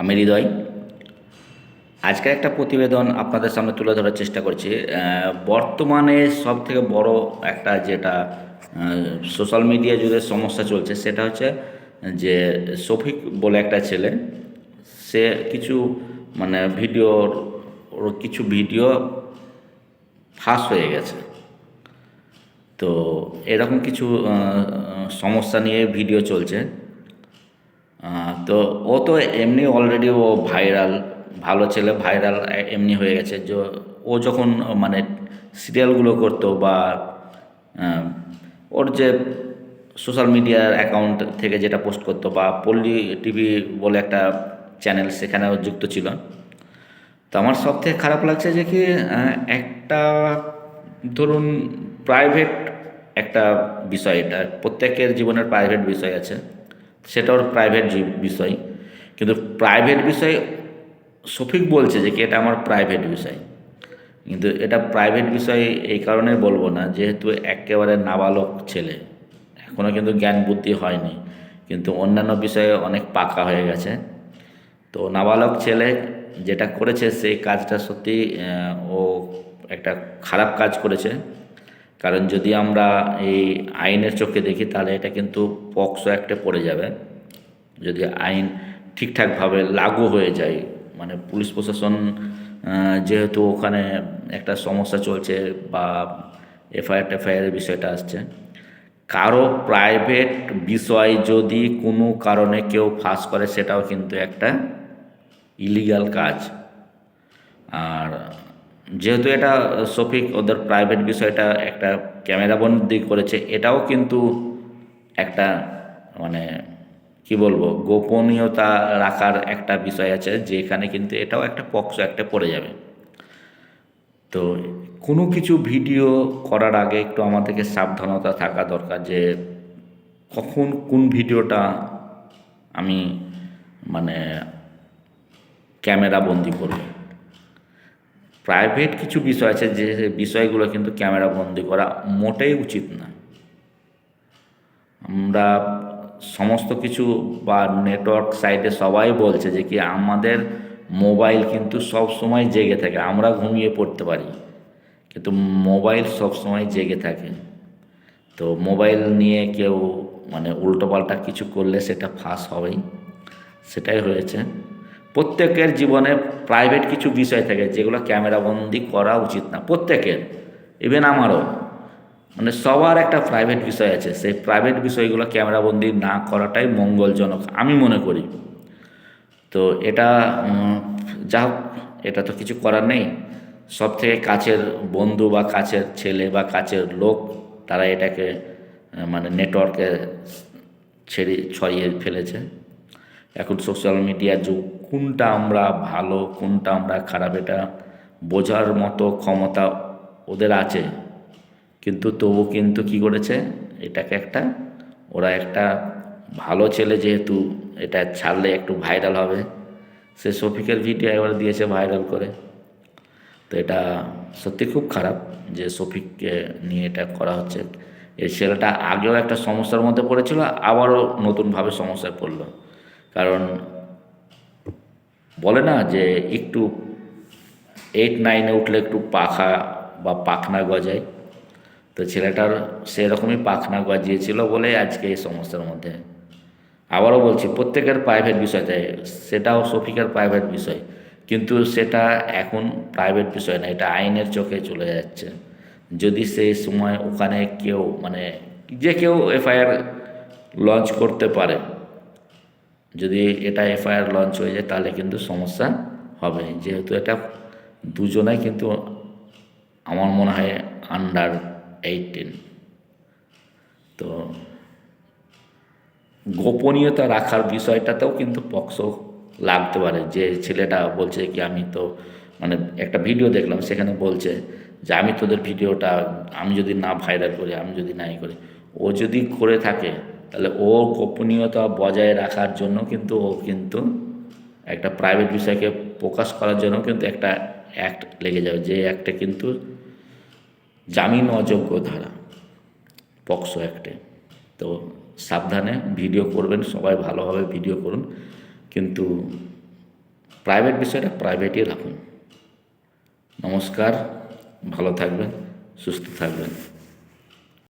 আমি হৃদয়। আজকের একটা প্রতিবেদন আপনাদের সামনে তুলে ধরার চেষ্টা করছি। বর্তমানে সব থেকে বড় একটা যেটা সোশ্যাল মিডিয়া জুড়ে সমস্যা চলছে সেটা হচ্ছে যে শফিক বলে একটা ছেলে, সে কিছু মানে ভিডিওর, ওর কিছু ভিডিও ফাঁস হয়ে গেছে। তো এরকম কিছু সমস্যা নিয়ে ভিডিও চলছে। তো ও তো এমনি অলরেডি ও ভাইরাল ভালো ছেলে ভাইরাল এমনি হয়ে গেছে। যে ও যখন মানে সিরিয়ালগুলো করতো বা ওর যে সোশ্যাল মিডিয়ার অ্যাকাউন্ট থেকে যেটা পোস্ট করতো বা পল্লী টিভি বলে একটা চ্যানেল সেখানেও যুক্ত ছিল। তো আমার সব থেকে খারাপ লাগছে যে কি একটা, ধরুন প্রাইভেট একটা বিষয়, এটা প্রত্যেকের জীবনের প্রাইভেট বিষয় আছে। সেটা ওর প্রাইভেট বিষয়। কিন্তু প্রাইভেট বিষয় সফিক বলছে যে কি এটা আমার প্রাইভেট বিষয়। কিন্তু এটা প্রাইভেট বিষয় এই কারণে বলব না, যেহেতু একেবারে নাবালক ছেলে। এখনও কিন্তু জ্ঞান বুদ্ধি হয়নি। কিন্তু অন্যান্য বিষয়ে অনেক পাকা হয়ে গেছে। তো নাবালক ছেলে যেটা করেছে, সেই কাজটা সত্যি ও একটা খারাপ কাজ করেছে। কারণ যদি আমরা এই আইনের চোখে দেখি, তাহলে এটা কিন্তু পক্সো অ্যাক্টে পড়ে যাবে। যদি আইন ঠিকঠাকভাবে লাগু হয়ে যায় মানে পুলিশ প্রশাসন যেহেতু ওখানে একটা সমস্যা চলছে বা এফআইআর টেফআইআরের বিষয়টা আসছে, কারও প্রাইভেট বিষয় যদি কোনো কারণে কেউ ফাঁস করে, সেটাও কিন্তু একটা ইলিগাল কাজ। আর যেহেতু এটা সফিক ওদের প্রাইভেট বিষয়টা একটা ক্যামেরাবন্দি করেছে, এটাও কিন্তু একটা মানে কি বলব, গোপনীয়তা রাখার একটা বিষয় আছে, যেখানে কিন্তু এটাও একটা পক্স একটা পড়ে যাবে। তো কোনো কিছু ভিডিও করার আগে একটু আমাদেরকে সাবধানতা থাকা দরকার যে কখন কোন ভিডিওটা আমি মানে ক্যামেরা বন্দি করব। প্রাইভেট কিছু বিষয় আছে যে বিষয়গুলো কিন্তু ক্যামেরা বন্দি করা মোটেই উচিত না। আমরা সমস্ত কিছু বা নেটওয়ার্ক সাইটে সবাই বলছে যে কি আমাদের মোবাইল কিন্তু সব সময় জেগে থাকে, আমরা ঘুমিয়ে পড়তে পারি। কিন্তু মোবাইল সব সময় জেগে থাকে। তো মোবাইল নিয়ে কেউ মানে উল্টোপাল্টা কিছু করলে সেটা ফাঁস হবেই, সেটাই হয়েছে। প্রত্যেকের জীবনে প্রাইভেট কিছু বিষয় থাকে যেগুলো ক্যামেরাবন্দি করা উচিত না, প্রত্যেকের ইভেন আমারও। মানে সবার একটা প্রাইভেট বিষয় আছে, সেই প্রাইভেট বিষয়গুলো ক্যামেরাবন্দি না করাটাই মঙ্গলজনক, আমি মনে করি। তো এটা যা হোক, এটা তো কিছু করার নেই। সব থেকে কাছের বন্ধু বা কাছের ছেলে বা কাছের লোক, তারা এটাকে মানে নেটওয়ার্কে ছেড়ে, ছড়িয়ে ফেলেছে। এখন সোশ্যাল মিডিয়ার যুগ। কোনটা আমরা ভালো, কোনটা আমরা খারাপ, এটা বোঝার মতো ক্ষমতা ওদের আছে। কিন্তু তবু কিন্তু কি করেছে? এটাকে একটা, ওরা একটা ভালো ছেলে যেহেতু, এটা ছাড়লে একটু ভাইরাল হবে। সে শফিকের ভিডিও এবার দিয়েছে ভাইরাল করে। তো এটা সত্যি খুব খারাপ যে শফিককে নিয়ে এটা করা হচ্ছে। এই ছেলেটা আগেও একটা সমস্যার মধ্যে পড়েছিল, আবারও নতুনভাবে সমস্যায় পড়ল। কারণ বলে না যে একটু এইট নাইনে উঠলে একটু পাখা বা পাখনা গজায়। তো ছেলেটার সেরকমই পাখনা গজিয়েছিল বলে আজকে এই সমস্যার মধ্যে। আবারও বলছি, প্রত্যেকের প্রাইভেট বিষয় থাকে সেটাও শফিকের প্রাইভেট বিষয়। কিন্তু সেটা এখন প্রাইভেট বিষয় না, এটা আইনের চোখে চলে যাচ্ছে। যদি সেই সময় ওখানে কেউ মানে যে কেউ এফআইআর লঞ্চ করতে পারে যদি এটা এফআইআর লঞ্চ হয়ে যায় তাহলে কিন্তু সমস্যা হবে। যেহেতু এটা দুজনাই কিন্তু আমার মনে হয় আন্ডার এইটিন তো গোপনীয়তা রাখার বিষয়টাতেও কিন্তু পক্সো লাগতে পারে। যে ছেলেটা বলছে কি, আমি তো মানে একটা ভিডিও দেখলাম, সেখানে বলছে যে, আমি তোদের ভিডিওটা আমি যদি না ভাইরাল করি, আমি যদি নাই করি। ও যদি করে থাকে তাহলে ও গোপনীয়তা বজায় রাখার জন্য কিন্তু ও কিন্তু একটা প্রাইভেট বিষয়কে প্রকাশ করার জন্য কিন্তু একটা অ্যাক্ট লেগে যাবে, যে অ্যাক্টে কিন্তু জামিন অযোগ্য ধারা, পক্সো অ্যাক্টে তো সাবধানে ভিডিও করবেন, সবাই ভালোভাবে ভিডিও করুন, কিন্তু প্রাইভেট বিষয়টা প্রাইভেটই রাখুন। নমস্কার, ভালো থাকবেন, সুস্থ থাকবেন।